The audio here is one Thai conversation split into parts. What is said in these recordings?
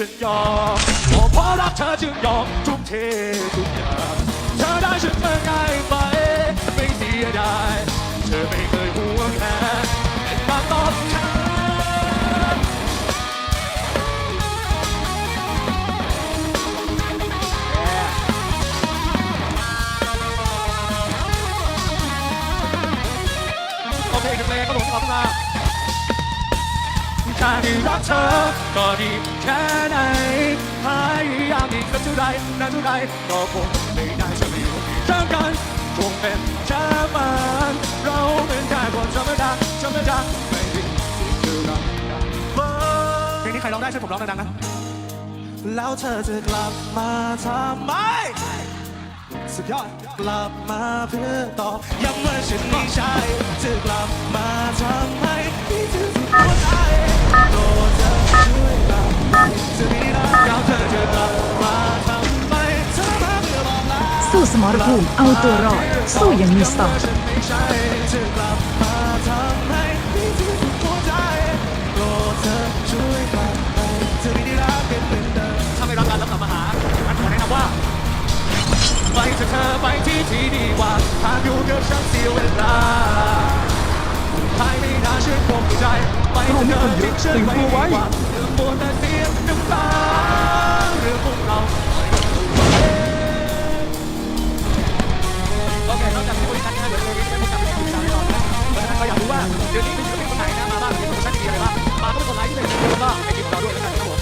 ฉันยอมเพราะรักเธอจึงยอมทุ่มเททุกอย่างเธอได้ฉันมาง่ายไปไม่เสียดายเธอไม่เคยห่วง รักเธอ ก็ดีแค่ไหนพยายามอีกสักเท่าไรนานเท่าไรก็คงไม่ได้จะไม่รู้เท่ากันคงเป็นแค่มันเราเป็นแค่คนธรรมดาธรรมดาไม่ด้สิ่งที่เราเพลงนี้ใครร้องได้ช่วยผมร้องดังๆนะแล้วเธอจะกลับมาทำไมสุดยอดกลับมาเพื่อตอบย้ำว่าฉันไม่ใช่จะกลับมาทำให้ที่เธอสุดหัวใจ รภูมิเอาตัวรอด สู้อย่างมีสตอรดเธอช่วยกลับมาไม่รักกันเหมือนเดิมถ้าไม่รักกันแล้วกลับมาหางั้นขอแนะนำว่า ไปเถอะเธอไปที่ที่ดีกว่าหากอยู่กับฉันเสียเวลาภายไม่นานฉันคงใจ ไปเถอะเธอทิ้งฉันไว้ดีกว่าเรื่องมัวแต่เสียน้ำตาเรื่องพวกเรา โอเคนอกจากที่บริการงานเดี๋ยวเลยจะไม่กลับไปที่สายนอนนะเพราะฉะนั้นก็อยากรู้ว่าเดี๋ยวนี้มีคนไหนนะมาบ้างมีโปรโมชั่นดีๆอะไรบ้างมาก็เป็นคนไลค์ที่เลยแล้วก็ไปกินของเราด้วยแล้วกันครับผม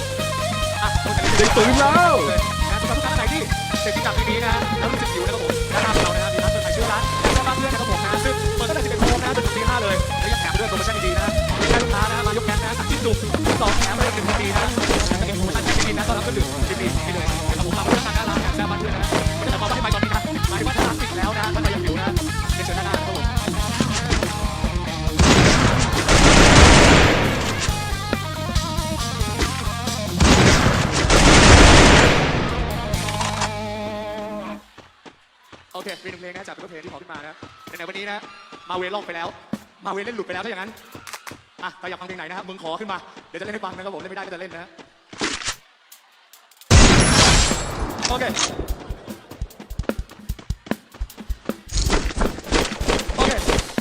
อะเด็กตื่นแล้วนะสำหรับลูกค้าท่านไหนที่เสร็จที่จากนี้นะแล้วรู้สึกหิวนะครับผมด้านหน้าเรานะครับมีร้านเปิดขายชื่อร้านแม่บ้านเพื่อนนะครับผมนะซึ่งเปิดตั้งแต่11โมงนะจนถึงตี5เลยแล้วยังแถมไปด้วยโปรโมชั่นดีๆนะมีแค่ลูกค้านะมายกแก๊งนะสั่งชิ้นจุกสองแถมไปเลยหนึ่งฟรีนะจะมีโปรโมชั่นดีๆนะต้อนรับก็ดื่มฟรีๆไปเลย โอเคมีหนึ่งเพลงนะจากตัวเพลงที่ขอขึ้นมานะในวันนี้นะมาเวลล่องไปแล้ว มาเวเล่นหลุดไปแล้วถ้าอย่างนั้นอะใครอยากฟังเพลงไหนนะครับมึงขอขึ้นมาเดี๋ยวจะเล่นให้ฟังนะครับผมเล่นไม่ได้ก็จะเล่นนะโอเคโอเค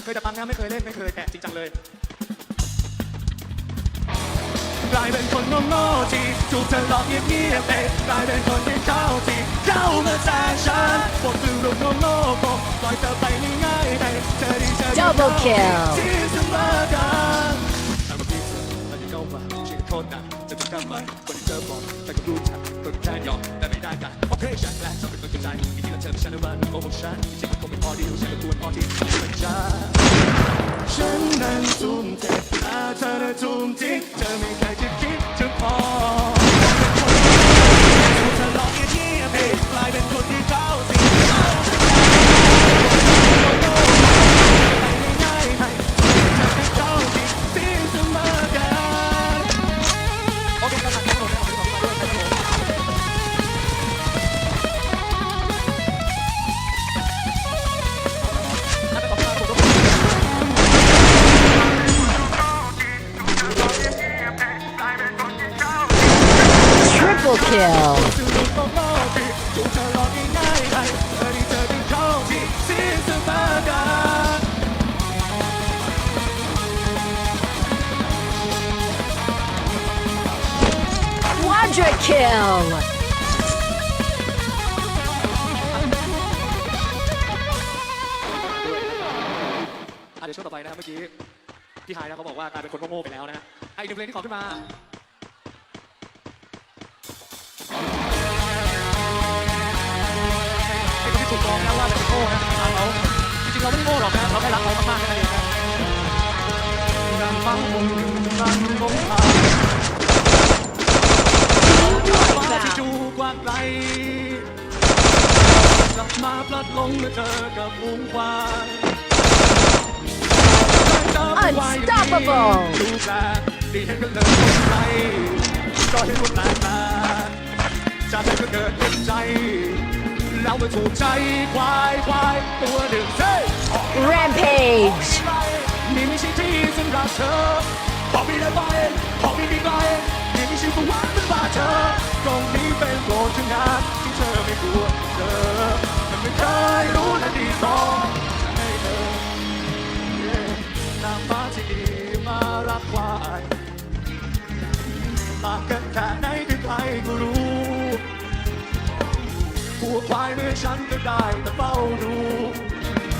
เคยแต่ฟังนะไม่เคยเล่นไม่เคยแตะจริงจังเลย กลายเป็นคนโง่ๆที่ถูกเธอหลอกเงียบๆไปกลายเป็นคนที่เข้าที่เข้ามาแทนฉันพวกคือลูกโง่ๆผมปล่อยเธอไปง่ายๆไปเธอดีเธอดี Double kill ที่เสมอกันแต่เมื่อกี้เธอมันจะเข้ามาชื่อโทษนะจะถูกกำมันคนที่เธอบอกแต่ก็รู้ฉันก็แค่ยอมแต่ ไม่ได้กันเพราะเพศฉันแหละชอบเป็นตัวจระจายมีที่ละเธอไม่ใช่ในวันโกหกฉันจริงๆมันคงไม่พอดีรู้ฉันก็ควรพอที่จะเป็นฉันฉันนั้นทุ่มเทแต่เธอนั้ทุ่มทิ้งเธอไม่เคยจะคิดจะพอ น Quadra kill อะเดี๋ยวช่วงต่อไปนะครับเมื่อกี้พี่ไฮนะเขาบอกว่ากลายเป็นคนโง่ๆไปแล้วนะฮะอะอีกหนึ่งเพลงที่ขอขึ้นมา ถูกมองนะว่าเป็นโง่นะทางเขาจริงๆเราไม่ได้โง่หรอกนะเราแค่รักเขามากๆแค่นั้นเองนะนางฟ้าคงอยู่นางคงผ่านฟ้าที่ดูกว้างไกลกลับมาพลัดหลงเมื่อเจอกับฝูงควาย Unstoppable ดูแลดีเห็นกันเลยสงสัยก็เห็นคนแปลกตาจากนั้นก็เกิดเห็นใจ แล้วมาถูกใจควายควายตัวหนึ่งเซ่ Rampage นี่ไม่ใช่ที่สำหรับเธอบอกไม่ได้ไปบอกไม่ได้ไปนี่ไม่ใช่ชีวิตวันเป็นบ้าเธอตรงนี้เป็นโลกที่งานที่เธอไม่ควรเจอมันไม่เคยรู้และดีพอจะให้เธอนางฟ้าที่ดีมารับควายต่างกันแค่ไหนที่ใครก็รู้ ผัวควายเมื่อฉันก็ได้แต่เฝ้าดู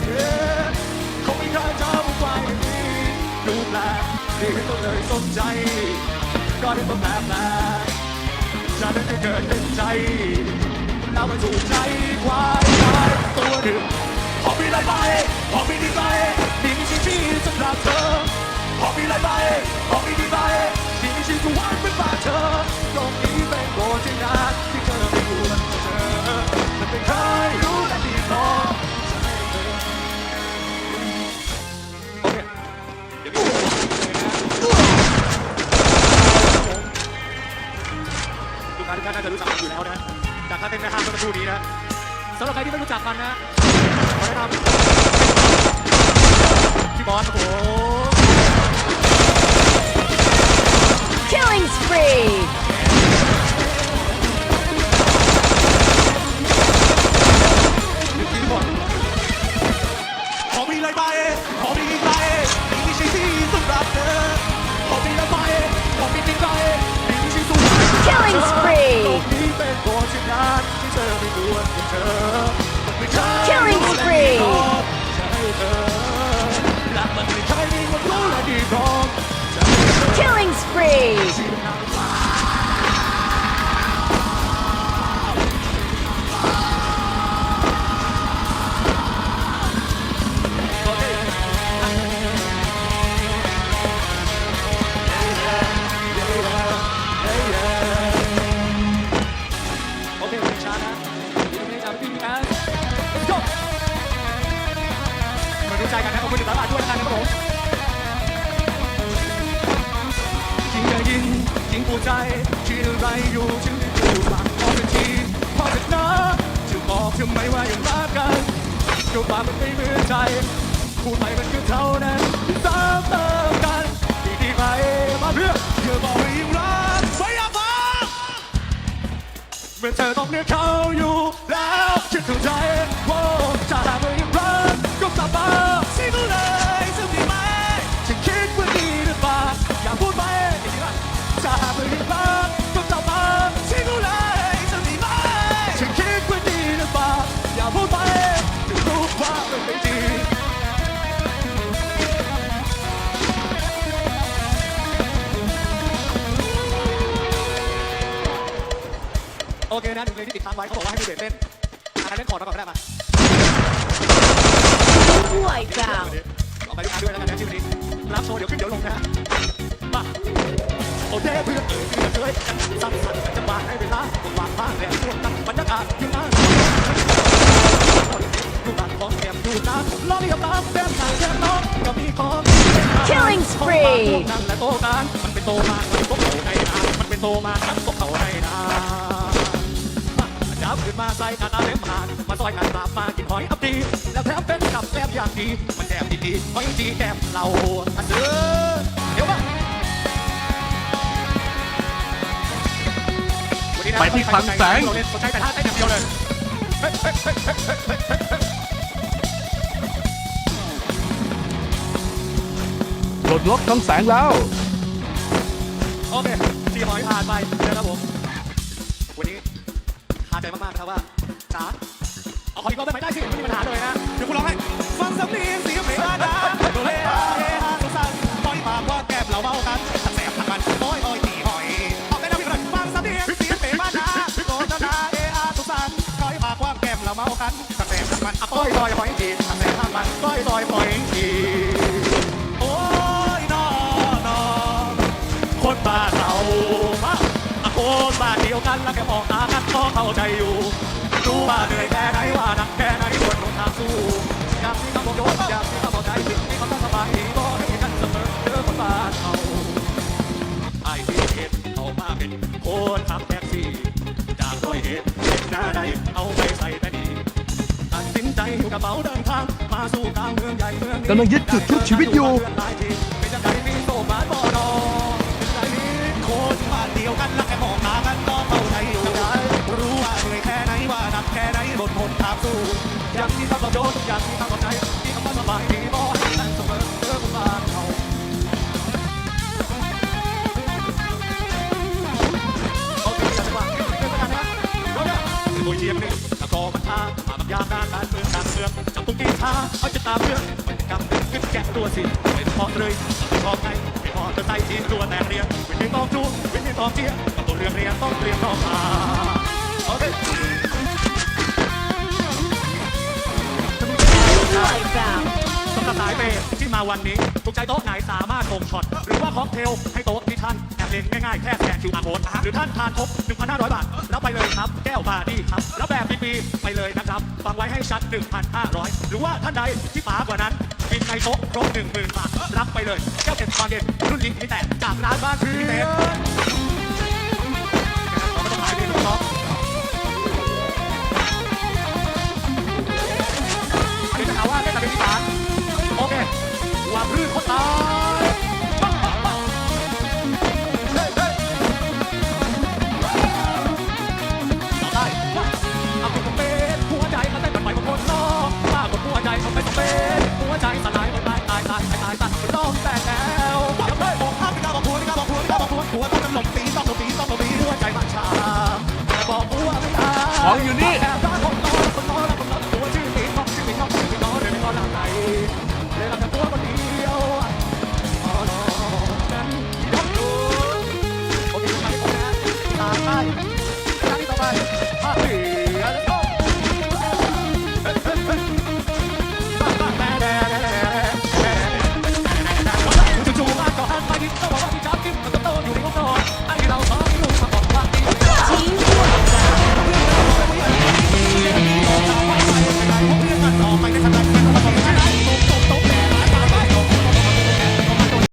เย้คงไม่เคยเจอผัวควายอย่างนี้ดูแปลกดีก็เลยสนใจ ก็ได้ต้องแปลแปลจะได้เกิดเป็นใจแล้วมันถูกใจควายตายตัวหนึ่งพอมีอะไรไปพอมีดีไปดีมีชีวิตสำหรับเธอพอมีอะไรไปพอมีดีไปดีมีชีวิตวันเป็นบ้าเธอตรงนี้เป็นโบสถ์ที่นานที่ ทุกท่านทุกท่านน่าจะรู้จักมันอยู่แล้วนะจากท่าเต้นในห้างเมื่อสักครู่นี้นะสำหรับใครที่ไม่รู้จักมันนะขอแนะนำพี่บอสครับผม Killing spree! พี่บอสขอมีอะไรไปขอมีอะไ Killing spree! Killing spree! Killing spree! จริงจะยินจริงปูใจคิดอะไรอยู่จึงได้พูดปากขอเป็นทีพอจะนนะจะบอกทำไมว่ายังรักกันก็ปากมันไม่เหมือนใจพูดไปมันคือเท่านั้นซ้ำเติมกันดีดีๆไปมาเพื่อเพื่อบอกว่ายังรักไม่อยากฟังเมื่อเธอต้องเลือกเขาอยู่แล้วคิดถึงใจว่าจะหาเมื่ โอเคนะหนึ่งเพลงที่ติดค้างไว้เขาบอกว่าให้มีเบสเต้นอันนั้นเล่นคอดมาก่อนก็ได้มา Wipeout! ออกไปด้วยกันด้วยแล้วกันนะชื่อนี้รับโชว์เดี๋ยวขึ้นเดี๋ยวลงนะมา โอเคเพื่อนเออเพื่อนเคยกันสั่งสรรค์จะมาให้เวลาผมวางบ้างแล้วช่วงนั้นบรรยากาศอยู่นะดูบ้านของแก้มดูนะล้อเลียบตามแก้มต่งแก้มน้องก็มีของ Killing spree นั่นแหละโตกันมันเป็นโตมามันพวกเขาให้นามันเป็นโตมาทั้งพวกเขาให้นาจับขึ้นมาใส่กาตาเล็มหานมาซอยกันมามากินหอยอับดี แล้วแถมเป็นกับแกล้มอย่างดี มันแกล้มดีๆหอยจีแกล้มเราอันเสือ ไปที่คลังแสงแต่งลปลดล็อกคลังแสงแล้ว โอเคสีหอยผ่านไปนะครับผม วันนี้คาใจมากๆนะครับว่าจ๋าเอาขออีกรอบได้ไม่ได้สิไม่มีปัญหาเลยนะเดี๋ยวคุณร้องให้ฟังสำเนียงเสียงเพลงด้ อยลอยปล่อยทีทั้งแสบทั้งมันปล่อยลอยปล่อยทีโอ้ยนอนอคนบ้านเรามาอะคนบ้านเดียวกันแล้วแค่มองตากันก็เข้าใจอยู่รู้ว่าเหนื่อยแค่ไหนว่าหนักแค่ไหนควรลงทางสู้อยากมีคำบอกโยนอยากมีคำบอกใจสิ่งที่เขาต้องสบายดีก็ให้กันเสมอเจอคนบ้านเราไอ้ที่เห็นเอามาเป็นคนขับแท็กซี่จากร้อยเอ็ดเห็นหน้าใดเอาไป กระเป๋าเดินทางมาสู่กลางเมืองใหญ่เมืองกำลังยึดจุดทุกชีวิตอยู่ หลที่รมาเดียวกันรักแค่มองตากันก็เข้าใจอยู่รู้ว่าเหนื่อยแค่ไหนว่านักแค่ไหนบนหนทาสู้อยางที่ทำกับโจทย์อย่างที่ทำกับใจที่คำว่าสบายดีบ่ให้นั่นสมอเรื่องบ้านเขา โอเคจังหวะเดินไปกันะเราเนี่คือโบยเยียมหนึ่งตะกอมัทา ยามหน้าการเมืองการเมืองจับตุ้งกีท้าเอาจะตามเรื่องมันกำดึงขึ้นแกะตัวสิไม่พอเลยไม่พอไงไม่พอจะใส่จีนตัวแตกเรียนไม่ได้ต้องจูไม่ได้ต้องเจียตัวเรื่องเรียนต้องเรียนต้องมาโอเค Lights out. วันนี้ถูกใจโต๊ะไหนสามารถส่งช็อต หรือว่าค็อกเทลให้โต๊ะที่ท่านแอบเล็งง่ายๆแค่แสนคิวอาร์โค้ดหรือท่านทานครบ1,500 บาท แล้วไปเลยครับ แก้วบาร์ดี้ครับ แล้วแบบฟรีๆไปเลยนะครับ ฟังไว้ให้ชัด 1,500 หรือว่าท่านใดที่ป๋ากว่านั้นกินในโต๊ะครบ10,000บาทรับไปเลยแก้วเจ็ดความเย็นรุ่นลิงไม่แตกจากร้านบ้านคือเต็ ตายตัดต้องแตกแล้วเดี๋ยวเฮ้ยบอกห้ามไม่กล้าบอกผัวไม่กล้าบอกผัวไม่กล้าบอกพูดหัวต้องเป็นหลงตีต้องหลงตีต้องหลงตีหัวใจมันชาแต่บอกหัวไม่เอาของอยู่นี่